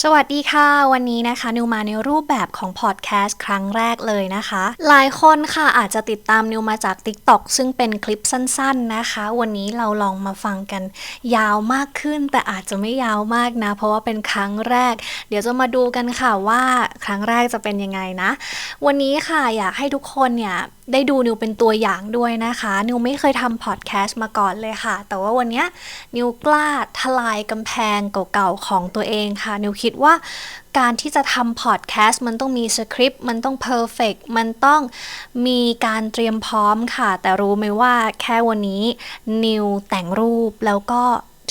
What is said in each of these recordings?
สวัสดีค่ะ วันนี้นะคะ นิวมาในรูปแบบของพอดแคสต์ครั้งแรกเลยนะคะ หลายคนค่ะอาจจะติดตามนิวมาจาก TikTok ซึ่งเป็นคลิปสั้น ๆนะคะ วันนี้เราลองมาฟังกันยาวมากขึ้น แต่อาจจะไม่ยาวมากนะ เพราะว่าเป็นครั้งแรก เดี๋ยวจะมาดูกันค่ะว่าครั้งแรกจะเป็นยังไงนะ วันนี้ค่ะอยากให้ทุกคนเนี่ยได้ดูนิวเป็นตัวอย่างด้วยนะคะ นิวไม่เคยทำพอดแคสต์มาก่อนเลยค่ะ แต่ว่าวันนี้นิวกล้าทลายกำแพงเก่าๆของตัวเองค่ะนิวคิดว่าการที่จะทำพอดแคสต์มันต้องมีสคริปต์มันต้องเพอร์เฟกมันต้องมีการเตรียมพร้อมค่ะ แต่รู้ไหมว่าแค่วันนี้นิวแต่งรูปแล้วก็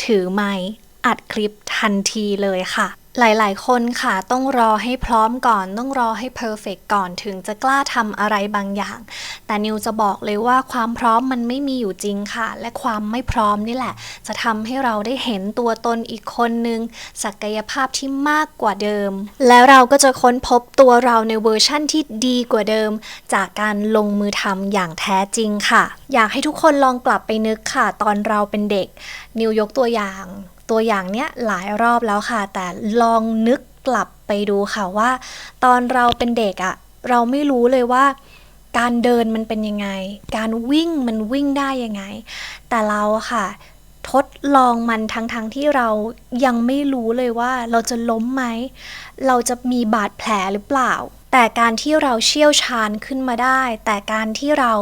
ถือไมค์อัดคลิปทันทีเลยค่ะ หลายๆ คนค่ะต้องรอให้พร้อมก่อน ต้องรอให้เพอร์เฟกก่อนถึงจะกล้าทำอะไรบางอย่าง แต่นิวจะบอกเลยว่าความพร้อมมันไม่มีอยู่จริงค่ะ และความไม่พร้อมนี่แหละ จะทำให้เราได้เห็นตัวตนอีกคนนึง ศักยภาพที่มากกว่าเดิม แล้วเราก็จะค้นพบตัวเราในเวอร์ชั่นที่ดีกว่าเดิม จากการลงมือทำอย่างแท้จริงค่ะ อยากให้ทุกคนลองกลับไปนึกค่ะ ตอนเราเป็นเด็ก นิวยกตัวอย่าง ตัวอย่างเนี้ยหลายรอบแล้วค่ะ แต่ลองนึกกลับไปดูค่ะว่า ตอนเราเป็นเด็กอะ่ะเราไม่รู้เลยว่า การเดินมันเป็นยังไง การวิ่งมันวิ่งได้ยังไง แต่เราค่ะ ทดลองมันทั้งๆทที่เรายังไม่รู้เลยว่าเราจะล้มไหม เราจะมีบาดแผลหรือเปล่า แต่การที่เราเชี่ยวชาญขึ้นมาได้ แต่การที่เรา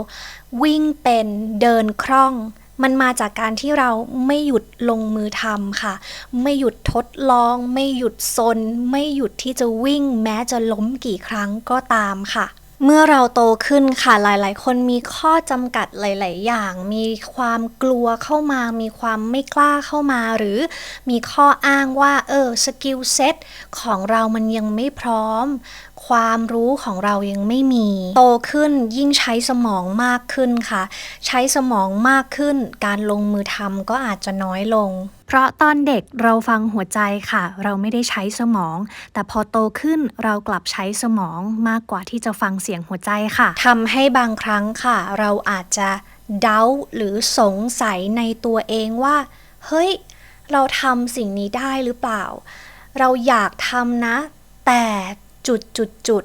วิ่งเป็นเดินคล่อง มันมาจากการที่เราไม่หยุดลงมือทำค่ะ ไม่หยุดทดลอง ไม่หยุดซน ไม่หยุดที่จะวิ่ง แม้จะล้มกี่ครั้งก็ตามค่ะเมื่อเราโตขึ้นค่ะหลาย ๆ คนมีข้อจำกัดหลาย ๆ อย่าง มีความกลัวเข้ามา มีความไม่กล้าเข้ามา หรือมีข้ออ้างว่า เออสกิลเซ็ตของเรามันยังไม่พร้อม ความรู้ของเรายังไม่มี โตขึ้นยิ่งใช้สมองมากขึ้นค่ะ ใช้สมองมากขึ้น การลงมือทำก็อาจจะน้อยลง เพราะตอนเด็กเราฟังหัวใจค่ะ เราไม่ได้ใช้สมอง แต่พอโตขึ้นเรากลับใช้สมองมากกว่าที่จะฟังเสียงหัวใจค่ะทำให้บางครั้งค่ะ เราอาจจะเดาหรือสงสัยในตัวเองว่า เฮ้ย เราทำสิ่งนี้ได้หรือเปล่า เราอยากทำนะ แต่ จุดจุดจุด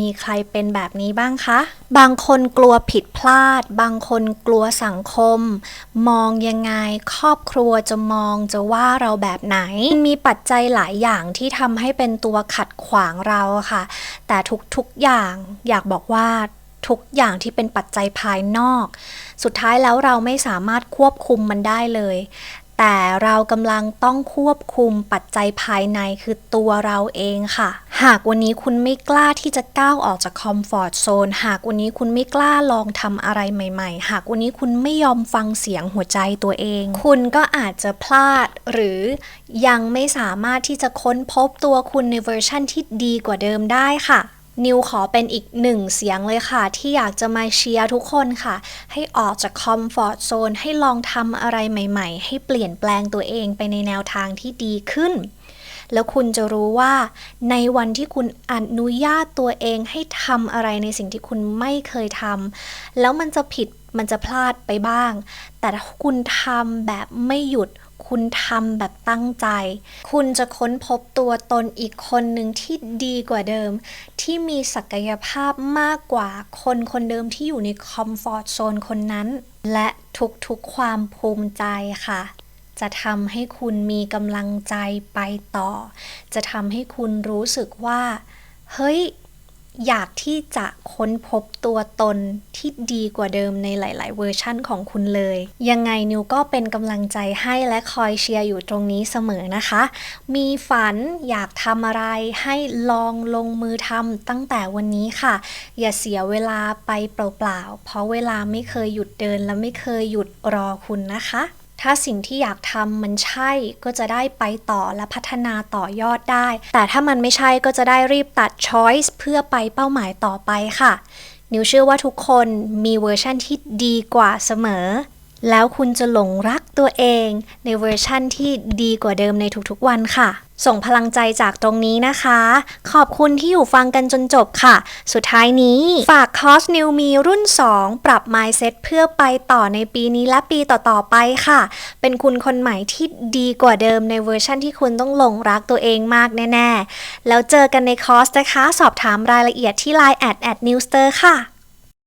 มีใครเป็นแบบนี้บ้างคะ บางคนกลัวผิดพลาด บางคนกลัวสังคม มองยังไง ครอบครัวจะมองจะว่าเราแบบไหน มีปัจจัยหลายอย่างที่ทำให้เป็นตัวขัดขวางเราค่ะ แต่ทุกๆอย่างอยากบอกว่าทุกอย่างที่เป็นปัจจัยภายนอก สุดท้ายแล้วเราไม่สามารถควบคุมมันได้เลย แต่เรากำลังต้องควบคุมปัจจัยภายในคือตัวเราเองค่ะ หากวันนี้คุณไม่กล้าที่จะก้าวออกจากคอมฟอร์ทโซน หากวันนี้คุณไม่กล้าลองทำอะไรใหม่ ๆ หากวันนี้คุณไม่ยอมฟังเสียงหัวใจตัวเอง คุณก็อาจจะพลาดหรือยังไม่สามารถที่จะค้นพบตัวคุณในเวอร์ชั่นที่ดีกว่าเดิมได้ค่ะ นิวขอเป็นอีกหนึ่งเสียงเลยค่ะ ที่อยากจะมาเชียร์ทุกคนค่ะ ให้ออกจากคอมฟอร์ทโซนให้ลองทำอะไรใหม่ ๆ ให้เปลี่ยนแปลงตัวเองไปในแนวทางที่ดีขึ้น แล้วคุณจะรู้ว่าในวันที่คุณอนุญาตตัวเองให้ทำอะไรในสิ่งที่คุณไม่เคยทำแล้วมันจะผิดมันจะพลาดไปบ้าง แต่คุณทำแบบไม่หยุด คุณทำแบบตั้งใจ คุณจะค้นพบตัวตนอีกคนหนึ่งที่ดีกว่าเดิม ที่มีศักยภาพมากกว่าคนคนเดิมที่อยู่ในคอมฟอร์ทโซนคนนั้น และทุกๆความภูมิใจค่ะ จะทำให้คุณมีกำลังใจไปต่อ จะทำให้คุณรู้สึกว่า เฮ้ย อยากที่จะค้นพบตัวตนที่ดีกว่าเดิมในหลาย ๆ เวอร์ชั่นของคุณเลย ยังไงนิวก็เป็นกำลังใจให้และคอยเชียร์อยู่ตรงนี้เสมอนะคะ มีฝันอยากทำอะไรให้ลองลงมือทำตั้งแต่วันนี้ค่ะ อย่าเสียเวลาไปเปล่า ๆ เพราะเวลาไม่เคยหยุดเดินและไม่เคยหยุดรอคุณนะคะ ถ้าสิ่งที่อยากทำมันใช่ก็จะได้ไปต่อและพัฒนาต่อยอดได้ แต่ถ้ามันไม่ใช่ก็จะได้รีบตัด choice เพื่อไปเป้าหมายต่อไปค่ะ นิวเชื่อว่าทุกคนมีเวอร์ชั่นที่ดีกว่าเสมอ แล้วคุณจะหลงรักตัวเองในเวอร์ชั่นที่ดีกว่าเดิมในทุกๆวันค่ะ ส่งพลังใจจากตรงนี้นะคะ ขอบคุณที่อยู่ฟังกันจนจบค่ะ สุดท้ายนี้ฝากคอร์ส New Me รุ่น 2 ปรับ Mindset เพื่อไปต่อในปีนี้และปีต่อๆไปค่ะ เป็นคุณคนใหม่ที่ดีกว่าเดิมในเวอร์ชั่นที่คุณต้องหลงรักตัวเองมากแน่ ๆ แล้วเจอกันในคอร์สนะคะ สอบถามรายละเอียดที่ Line แอดแอด Newster ค่ะ